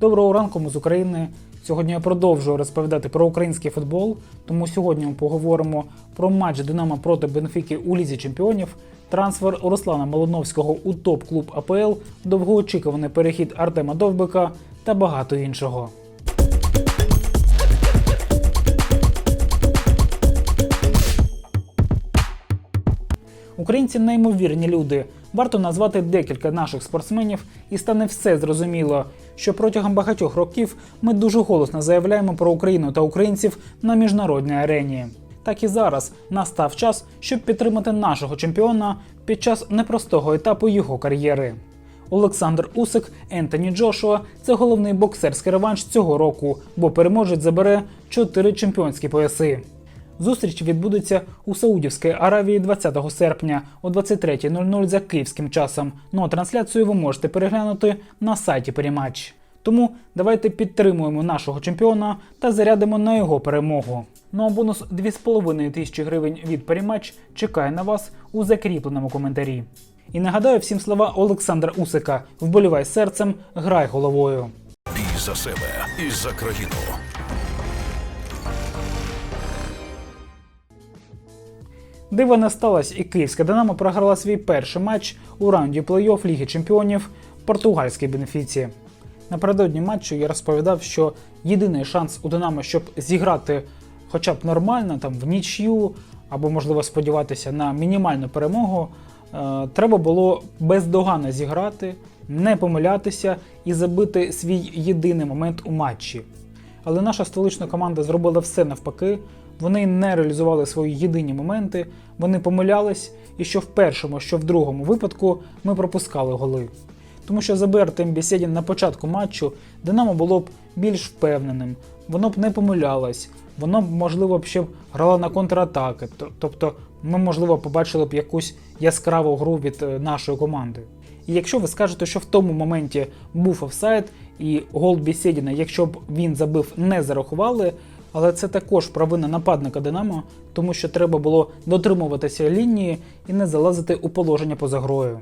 Доброго ранку, ми з України. Сьогодні я продовжую розповідати про український футбол. Тому сьогодні ми поговоримо про матч Динамо проти Бенфіки у Лізі Чемпіонів, трансфер Руслана Молодновського у топ-клуб АПЛ, довгоочікуваний перехід Артема Довбика та багато іншого. Українці неймовірні люди. Варто назвати декілька наших спортсменів, і стане все зрозуміло, що протягом багатьох років ми дуже голосно заявляємо про Україну та українців на міжнародній арені. Так і зараз настав час, щоб підтримати нашого чемпіона під час непростого етапу його кар'єри. Олександр Усик, Ентоні Джошуа це головний боксерський реванш цього року, бо переможець забере чотири чемпіонські пояси. Зустріч відбудеться у Саудівській Аравії 20 серпня о 23.00 за київським часом. Ну а трансляцію ви можете переглянути на сайті Перематч. Тому давайте підтримуємо нашого чемпіона та зарядимо на його перемогу. Ну а бонус 2,5 тисячі гривень від Перематч чекає на вас у закріпленому коментарі. І нагадаю всім слова Олександра Усика: вболівай серцем, грай головою. Бій за себе і за країну. Дива не сталося, і київська Динамо програла свій перший матч у раунді плей-офф Ліги Чемпіонів португальській бенефіці. Напередодні матчу я розповідав, що єдиний шанс у Динамо, щоб зіграти хоча б нормально, там в нічю, або можливо сподіватися на мінімальну перемогу, е, треба було бездоганно зіграти, не помилятися і забити свій єдиний момент у матчі. Але наша столична команда зробила все навпаки. Вони не реалізували свої єдині моменти, вони помилялись, і що в першому, що в другому випадку ми пропускали голи. Тому що заби Артем Бєсєдін на початку матчу, Динамо було б більш впевненим, воно б не помилялось, воно б, можливо, б ще б грало на контратаки. Тобто ми, можливо, побачили б якусь яскраву гру від е, нашої команди. І якщо ви скажете, що в тому моменті був офсайд і гол Бєсєдіна, якщо б він забив, не зарахували, але це також провина нападника Динамо, тому що треба було дотримуватися лінії і не залазити у положення поза грою.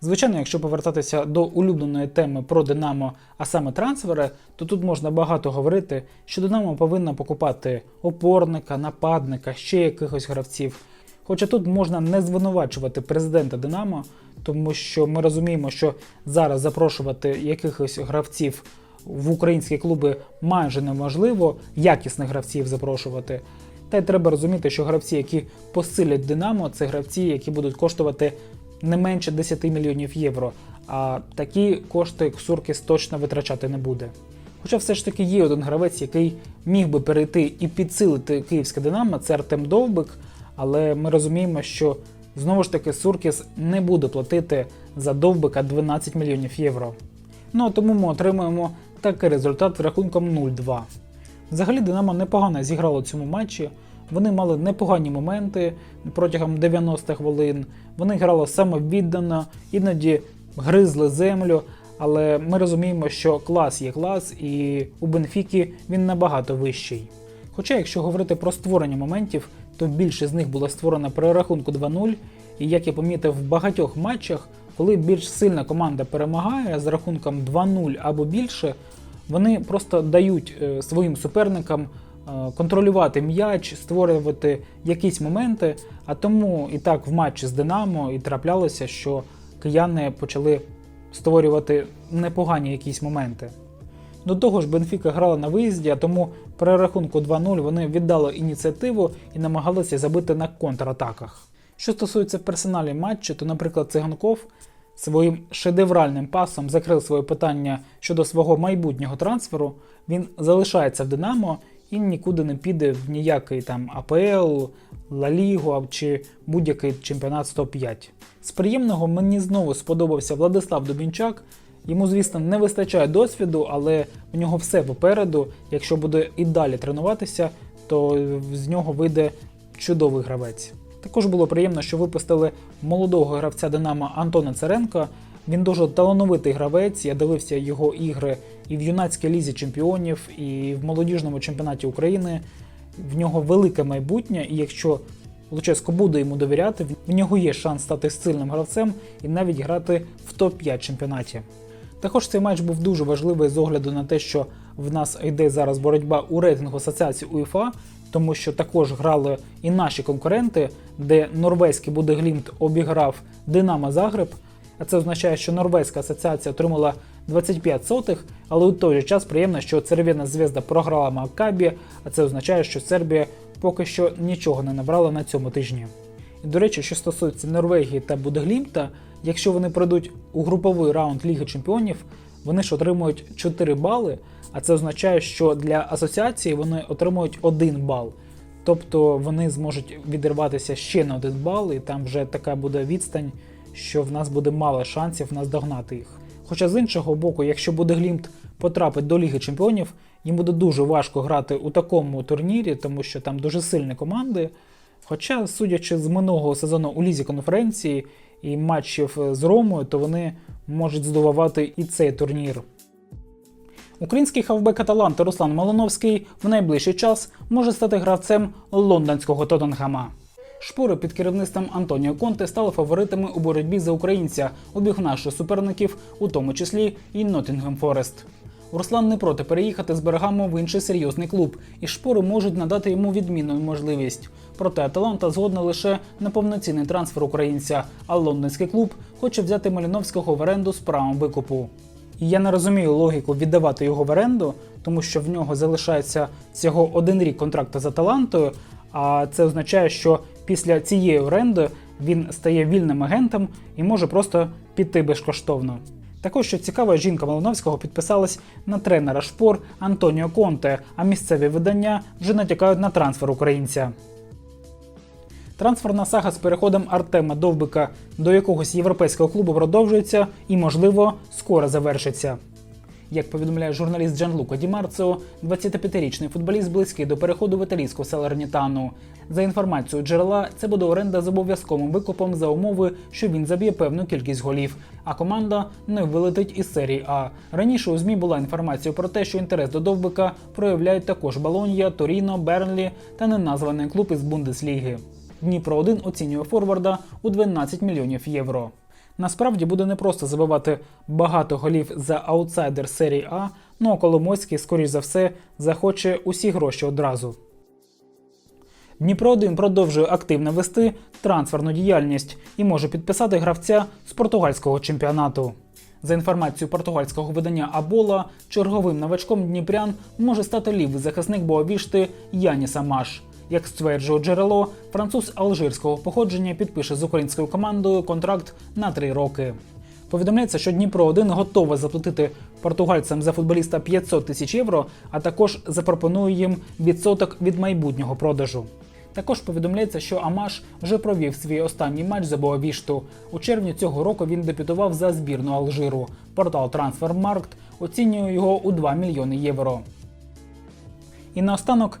Звичайно, якщо повертатися до улюбленої теми про Динамо, а саме трансфери, то тут можна багато говорити, що Динамо повинна покупати опорника, нападника, ще якихось гравців. Хоча тут можна не звинувачувати президента Динамо, тому що ми розуміємо, що зараз запрошувати якихось гравців в українські клуби майже неможливо, якісних гравців запрошувати. Та й треба розуміти, що гравці, які посилять Динамо, це гравці, які будуть коштувати не менше 10 мільйонів євро. А такі кошти Ксуркіс точно витрачати не буде. Хоча все ж таки є один гравець, який міг би перейти і підсилити київське Динамо, це Артем Довбик. Але ми розуміємо, що знову ж таки Суркіс не буде платити за Довбика 12 мільйонів євро. Ну а тому ми отримуємо такий результат з рахунком 0-2. Взагалі Динамо непогано зіграло в цьому матчі. Вони мали непогані моменти протягом 90 хвилин. Вони грали самовіддано, іноді гризли землю. Але ми розуміємо, що клас є клас, і у Бенфіки він набагато вищий. Хоча, якщо говорити про створення моментів, то більше з них було створено при рахунку 2-0. І як я помітив в багатьох матчах, коли більш сильна команда перемагає з рахунком 2-0 або більше, вони просто дають е, своїм суперникам е, контролювати м'яч, створювати якісь моменти. А тому і так в матчі з Динамо і траплялося, що кияни почали створювати непогані якісь моменти. До того ж, Бенфіка грала на виїзді, а тому при рахунку 2-0 вони віддали ініціативу і намагалися забити на контратаках. Що стосується персоналі матчу, то, наприклад, Циганков своїм шедевральним пасом закрив своє питання щодо свого майбутнього трансферу. Він залишається в Динамо і нікуди не піде в ніякий там АПЛ, Ла Лігу чи будь-який чемпіонат 105. З приємного мені знову сподобався Владислав Дубінчак. Йому, звісно, не вистачає досвіду, але в нього все попереду. Якщо буде і далі тренуватися, то з нього вийде чудовий гравець. Також було приємно, що випустили молодого гравця Динамо Антона Царенка. Він дуже талановитий гравець. Я дивився його ігри і в юнацькій лізі чемпіонів, і в молодіжному чемпіонаті України. В нього велике майбутнє, і якщо Луческо буде йому довіряти, в нього є шанс стати сильним гравцем і навіть грати в топ-5 чемпіонаті. Також цей матч був дуже важливий з огляду на те, що в нас йде зараз боротьба у рейтингу асоціації УЄФА, тому що також грали і наші конкуренти, де норвезький Будеглімт обіграв Динамо Загреб. А це означає, що Норвезька асоціація отримала 25 сотих, але у той же час приємно, що Церв'яна звезда програла Маккабі, а це означає, що Сербія поки що нічого не набрала на цьому тижні. І до речі, що стосується Норвегії та Будеглімта, якщо вони пройдуть у груповий раунд Ліги Чемпіонів, вони ж отримують 4 бали, а це означає, що для асоціації вони отримують 1 бал. Тобто вони зможуть відірватися ще на один бал, і там вже така буде відстань, що в нас буде мало шансів наздогнати їх. Хоча з іншого боку, якщо буде Глімт потрапить до Ліги Чемпіонів, їм буде дуже важко грати у такому турнірі, тому що там дуже сильні команди. Хоча, судячи з минулого сезону у Лізі конференції і матчів з Ромою, то вони можуть здобувати і цей турнір. Український хавбек Аталанти Руслан Малиновський в найближчий час може стати гравцем лондонського Тоттенхема. Шпори під керівництвом Антоніо Конте стали фаворитами у боротьбі за українця, обігнавши суперників, у тому числі і Ноттінгем Форест. Руслан не проти переїхати з берегамо в інший серйозний клуб, і шпори можуть надати йому відмінну можливість. Проте Аталанта згодна лише на повноцінний трансфер українця, а лондонський клуб хоче взяти Маліновського в оренду з правом викупу. І я не розумію логіку віддавати його в оренду, тому що в нього залишається всього один рік контракту з Аталантою, а це означає, що після цієї оренди він стає вільним агентом і може просто піти безкоштовно. Також що цікаво, жінка Малиновського підписалась на тренера шпор Антоніо Конте, а місцеві видання вже натякають на трансфер українця. Трансферна сага з переходом Артема Довбика до якогось європейського клубу продовжується і, можливо, скоро завершиться. Як повідомляє журналіст Джанлуко Ді Марціо, 25-річний футболіст близький до переходу в італійську Салернітану. За інформацією джерела, це буде оренда з обов'язковим викупом за умови, що він заб'є певну кількість голів, а команда не вилетить із серії А. Раніше у ЗМІ була інформація про те, що інтерес до довбика проявляють також Болонья, Торіно, Бернлі та неназваний клуб із Бундесліги. Дніпро 1 оцінює форварда у 12 мільйонів євро. Насправді буде непросто забивати багато голів за аутсайдер серії А, ну а Коломойський, скоріш за все, захоче усі гроші одразу. Дніпро 1 продовжує активно вести трансферну діяльність і може підписати гравця з португальського чемпіонату. За інформацією португальського видання Абола, черговим новачком Дніпрян може стати лівий захисник Боавішти Яніс Амаш. Як стверджує джерело, француз алжирського походження підпише з українською командою контракт на три роки. Повідомляється, що Дніпро 1 готове заплатити португальцям за футболіста 500 тисяч євро, а також запропонує їм відсоток від майбутнього продажу. Також повідомляється, що Амаш вже провів свій останній матч за Боавішту. У червні цього року він дебютував за збірну Алжиру. Портал Transfermarkt оцінює його у 2 мільйони євро. І наостанок,